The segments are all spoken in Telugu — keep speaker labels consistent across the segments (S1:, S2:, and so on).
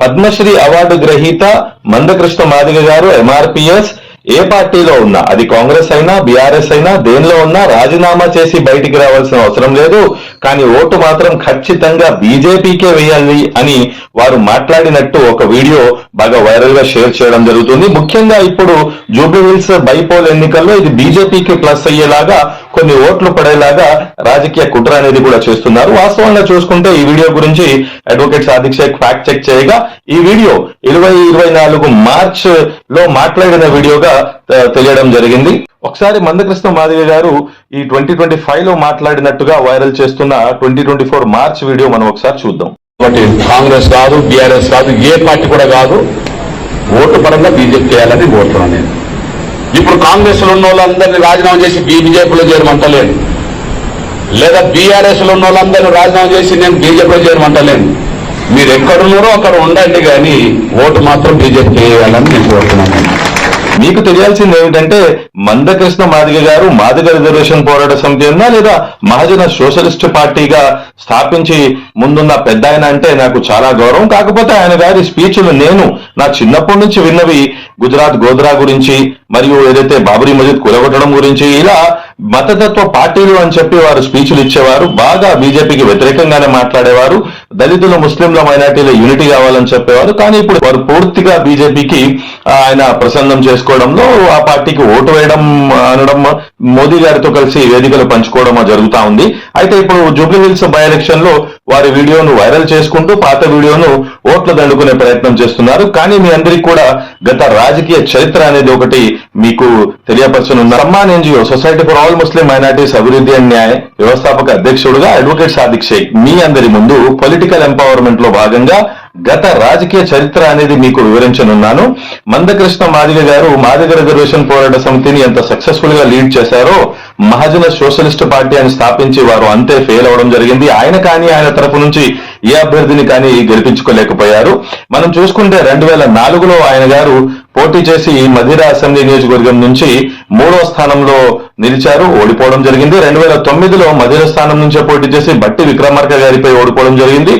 S1: పద్మశ్రీ అవార్డు గ్రహీత మందకృష్ణ మాదిగ గారు ఎంఆర్పిఎస్ ఏ పార్టీలో ఉన్నా అది కాంగ్రెస్ అయినా బీఆర్ఎస్ అయినా దేనిలో ఉన్నా రాజీనామా చేసి బయటికి రావాల్సిన అవసరం లేదు. కానీ ఓటు మాత్రం ఖచ్చితంగా బీజేపీకే వేయాలి అని వారు మాట్లాడినట్టు ఒక వీడియో బాగా వైరల్గా షేర్ చేయడం జరుగుతుంది. ముఖ్యంగా ఇప్పుడు జూబ్లీ హిల్స్ బైపోల్ ఎన్నికల్లో ఇది బీజేపీకి ప్లస్ అయ్యేలాగా కొన్ని ఓట్లు పడేలాగా రాజకీయ కుట్ర అనేది కూడా చేస్తున్నారు. వాస్తవంగా చూసుకుంటే ఈ వీడియో గురించి advocate Sadiq Shaikh fact check చేయగా ఈ వీడియో ఇరవై ఇరవై నాలుగు మార్చ్లో మాట్లాడిన వీడియోగా తెలియడం జరిగింది. ఒకసారి మందకృష్ణ మాధవి గారు ఈ ట్వంటీ ట్వంటీ ఫైవ్లో మాట్లాడినట్టుగా వైరల్ చేస్తున్న twenty twenty four March video మనం ఒకసారి చూద్దాం.
S2: కాబట్టి కాంగ్రెస్ కాదు బీఆర్ఎస్ కాదు ఏ పార్టీ కూడా కాదు ఓటు పరంగా బీజేపీ చేయాలని కోరుతున్నాను నేను. ఇప్పుడు కాంగ్రెస్లో ఉన్న వాళ్ళందరినీ రాజీనామా చేసి బీజేపీలో చేరమంటలేను. లేదా బీఆర్ఎస్లో ఉన్న వాళ్ళందరినీ రాజీనామా చేసి నేను బీజేపీలో చేరమంటలేను. మీరు ఎక్కడున్నారో అక్కడ ఉండండి కానీ ఓటు మాత్రం బీజేపీ చేయాలని నేను కోరుతున్నాను.
S1: మీకు తెలియాల్సింది ఏమిటంటే మందకృష్ణ మాదిగ గారు మాదిగ రిజర్వేషన్ పోరాట సమితి ఉందా లేదా మహాజన సోషలిస్ట్ పార్టీగా స్థాపించి ముందున్న పెద్ద ఆయన అంటే నాకు చాలా గౌరవం. కాకపోతే ఆయన గారి స్పీచ్లు నేను నా చిన్నప్పటి నుంచి విన్నవి గుజరాత్ గోద్రా గురించి మరియు ఏదైతే బాబరీ మస్జిద్ కూలగొట్టడం గురించి ఇలా మతతత్వ పార్టీలు అని చెప్పి వారు స్పీచ్లు ఇచ్చేవారు బాగా బీజేపీకి వ్యతిరేకంగానే మాట్లాడేవారు దళితులు ముస్లింల మైనార్టీల యూనిటీ కావాలని చెప్పేవారు. కానీ ఇప్పుడు వారు పూర్తిగా బీజేపీకి ఆయన ప్రసన్నం చేసుకోవడంలో ఆ పార్టీకి ఓటు వేయడం అనడం మోదీ గారితో కలిసి వేదికలు పంచుకోవడం జరుగుతా ఉంది. అయితే ఇప్పుడు జూబ్లీహిల్స్ బై ఎలక్షన్లో వారి వీడియోను వైరల్ చేసుకుంటూ పాత వీడియోను ఓట్లు దండుకునే ప్రయత్నం చేస్తున్నారు. కానీ మీ అందరికీ కూడా గత రాజకీయ చరిత్ర అనేది ఒకటి మీకు తెలియపరచనున్న. Samman NGO society for all Muslim minorities అభివృద్ధి అండ్ న్యాయ వ్యవస్థాపక అధ్యక్షుడుగా అడ్వకేట్ సాదిక్ షేక్ మీ అందరి ముందు పొలిటికల్ ఎంపవర్మెంట్లో భాగంగా గత రాజకీయ చరిత్ర అనేది మీకు వివరించనున్నాను. మందకృష్ణ మాదిగ గారు మాదిగ రిజర్వేషన్ పోరాట సమితిని ఎంత సక్సెస్ఫుల్గా లీడ్ చేశారో మహాజన సోషలిస్ట్ పార్టీ అని స్థాపించి వారు అంతే ఫెయిల్ అవడం జరిగింది. ఆయన కానీ ఆయన తరపు నుంచి ఏ అభ్యర్థిని కానీ గెలిపించుకోలేకపోయారు. మనం చూసుకుంటే రెండు వేల నాలుగులో ఆయన గారు పోటీ చేసి మధిర అసెంబ్లీ నియోజకవర్గం నుంచి మూడో స్థానంలో నిలిచారు ఓడిపోవడం జరిగింది. రెండు వేల తొమ్మిదిలో మధిర స్థానం నుంచే పోటీ చేసి బట్టి విక్రమార్క గారిపై ఓడిపోవడం జరిగింది.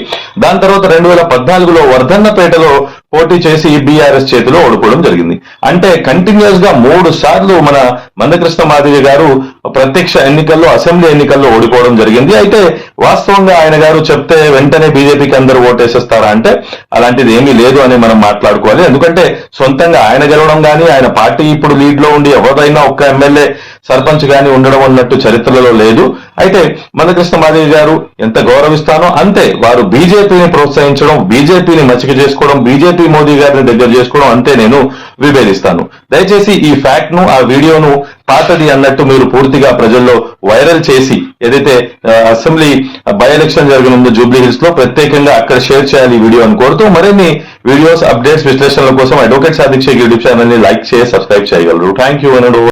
S1: దాని తర్వాత రెండు వేల పద్నాలుగులో వర్ధన్నపేటలో పోటీ చేసి బీఆర్ఎస్ చేతిలో ఓడిపోవడం జరిగింది. అంటే కంటిన్యూస్గా మూడు సార్లు మన మందకృష్ణ మాదిరి గారు ప్రత్యక్ష ఎన్నికల్లో అసెంబ్లీ ఎన్నికల్లో ఓడిపోవడం జరిగింది. అయితే వాస్తవంగా ఆయన గారు చెప్తే వెంటనే బీజేపీకి అందరూ ఓటేసేస్తారా అంటే అలాంటిది ఏమీ లేదు అని మనం మాట్లాడుకోవాలి. ఎందుకంటే సొంతంగా ఆయన గెలవడం కానీ ఆయన పార్టీ ఇప్పుడు లీడ్లో ఉండి ఎవరైనా ఒక్క ఎమ్మెల్యే సర్పంచ్ గాని ఉండడం అన్నట్టు చరిత్రలో లేదు. అయితే మందకృష్ణ మాదేవి గారు ఎంత గౌరవిస్తానో అంతే వారు బీజేపీని ప్రోత్సహించడం బీజేపీని మచ్చిక చేసుకోవడం బీజేపీ మోదీ గారిని దగ్గర చేసుకోవడం అంతే నేను విభేదిస్తాను. దయచేసి ఈ ఫ్యాక్ట్ను ఆ వీడియోను పాతది అన్నట్టు మీరు పూర్తిగా ప్రజల్లో వైరల్ చేసి ఏదైతే అసెంబ్లీ బై ఎలక్షన్ జరగనుందో జూబ్లీ హిల్స్లో ప్రత్యేకంగా అక్కడ షేర్ చేయాలి ఈ వీడియో అని కోరుతూ మరిన్ని వీడియోస్ అప్డేట్స్ విశ్లేషణల కోసం అడ్వకేట్ సాధిక్ష యూట్యూబ్ ఛానల్ని లైక్ చేసి సబ్స్క్రైబ్ చేయగలరు. థ్యాంక్ యూ అనడు